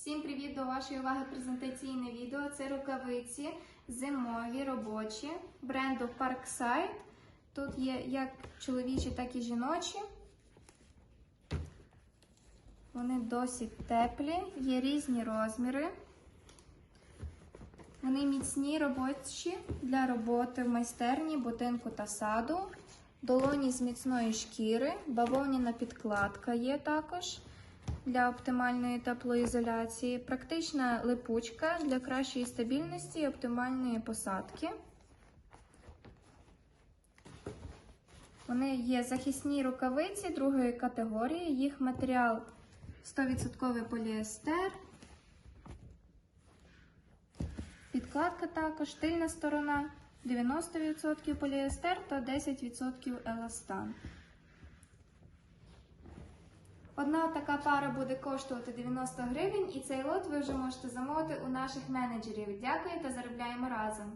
Всім привіт до вашої уваги презентаційне відео. Це рукавиці зимові робочі бренду Parkside. Тут є як чоловічі, так і жіночі. Вони досить теплі, є різні розміри. Вони міцні робочі для роботи в майстерні, будинку та саду. Долоні з міцної шкіри, бавовняна підкладка є також для оптимальної теплоізоляції, практична липучка для кращої стабільності і оптимальної посадки. Вони є захисні рукавиці другої категорії, їх матеріал 100% поліестер. Підкладка також, тильна сторона 90% поліестер та 10% еластан. Одна така пара буде коштувати 90 гривень, і цей лот ви вже можете замовити у наших менеджерів. Дякую та заробляємо разом!